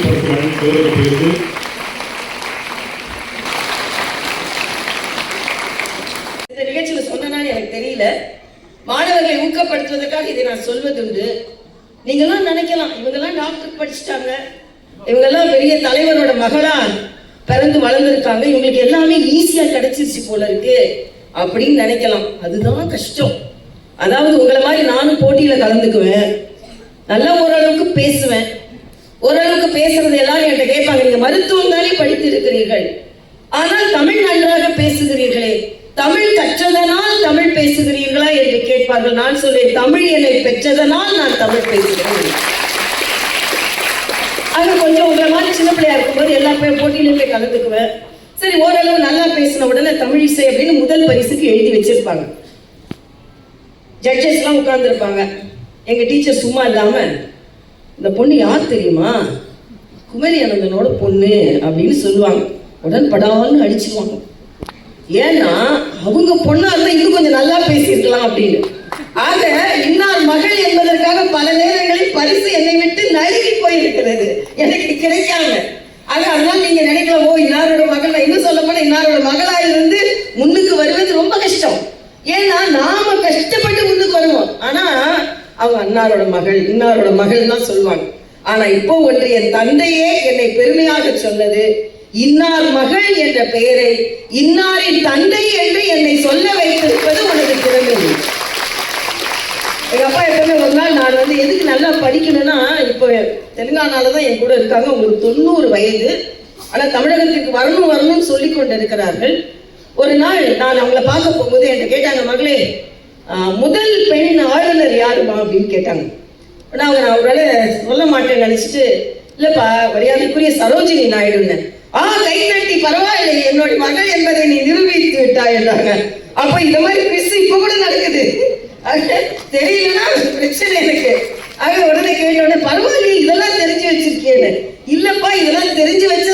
துவங்கப்படுகிறது இந்த நிகழ்ச்சியில் சொன்னனான்னு எனக்கு தெரியல. மாணவர்களை ஊக்கப்படுத்துவதற்காக இதை நான் சொல்வதுண்டு. நீங்கெல்லாம் நினைக்கலாம் இவங்கெல்லாம் டாக்டர் படிச்சுட்டாங்க. இவங்கெல்லாம் பெரிய தலைவரோட மகளா பிறந்து வளர்ந்துருக்காங்க. இவங்களுக்கு எல்லாமே ஈஸியா கிடைச்சிருச்சு போல இருக்கு அப்படின்னு நினைக்கலாம். அதுதான் கஷ்டம். அதாவது உங்களை மாதிரி நானும் போட்டியில கலந்துக்குவேன். நல்லா ஓரளவுக்கு பேசுவேன். ஓரளவுக்கு பேசுறது எல்லாரும் என்கிட்ட கேட்பாங்க. நீங்க மருத்துவம் தானே படித்து இருக்கிறீர்கள் ஆனால் தமிழ் நன்றாக பேசுகிறீர்களே. தமிழ் கற்றதனால் தமிழ் பேசுகிறீர்களா என்று கேட்பார்கள். நான் சொல்வேன் தமிழ் என்னை பெற்றதனால் நான் தமிழ் பேசுகிறேன். அது கொஞ்சம் உங்களை மாதிரி சின்ன பிள்ளையா இருக்கும்போது எல்லா போய் போட்டியிலும் போய் கலந்துக்குவேன். சரி ஓரளவு நல்லா பேசின உடனே தமிழ் இசை அப்படின்னு முதல் பரிசுக்கு எழுதி வச்சிருப்பாங்க. ஜட்ஜஸ் எல்லாம் உட்கார்ந்துருப்பாங்க. எங்க டீச்சர் சும்மா இல்லாம இந்த பொண்ணு யார் தெரியுமா? குமரி அனந்தனோட பொண்ணு அப்படின்னு சொல்லுவாங்க. உடன்படாமல் படான்னு ஏன்னா அவங்க பொண்ணா இருந்தா இன்னும் கொஞ்சம் நல்லா பேசியிருக்கலாம் அப்படின்னு. ஆக இன்னார் மகள் என்பதற்காக பல நேரங்களில் பரிசு என்னை விட்டு நழுவி போயிருக்கிறது. எனக்கு கிடைக்காம. ஆக அதனால நீங்க நினைக்கலாம் ஓ இன்னாரோட மகள் இன்னும் சொல்ல போனா இன்னாரோட மகளா இருந்து அன்னாரோட மகள் இன்னாரோட மகள் தான் சொல்லுவாங்க. ஆனா இப்போ ஒன்று என் தந்தையே என்னை பெருமையாக சொன்னது இன்னார் மகள் என்ற பெயரை இன்னாரின் தந்தை என்று என்னை சொல்ல வைத்திருப்பது உனது திறமை. எங்க அப்பா எப்பவுமே ஒரு நாள் நான் வந்து எதுக்கு நல்லா படிக்கணும்னா இப்போ தெலுங்கானால தான் என் கூட இருக்காங்க உங்களுக்கு தொண்ணூறு வயது. ஆனா தமிழகத்திற்கு வரணும் வரணும்னு சொல்லி கொண்டு இருக்கிறார்கள் ஒரு நாள் நான் அவங்கள பார்க்க போகும்போது என்கிட்ட கேட்டாங்க மகளே முதல் பெண் ஆளுநர் யாருமா அப்படின்னு கேட்டாங்க. ஆனா அவங்க நான் அவரால் சொல்ல மாட்டேன்னு நினைச்சிட்டு இல்லப்பா மரியாதைக்குரிய சரோஜினி நாயுடுன்னு ஆ கை தட்டி பரவாயில்லை என்னுடைய மகள் என்பதை நீ நிரூபித்து விட்டாய் என்றாங்க. அப்ப இந்த மாதிரி மிஸ் இப்ப கூட நடக்குது. தெரியலன்னா பிரச்சனை எனக்கு. ஆக உடனே கேட்ட உடனே பரவாயில்லையே இதெல்லாம் தெரிஞ்சு வச்சிருக்கேன்னு. இல்லப்பா இதெல்லாம் தெரிஞ்சு வச்ச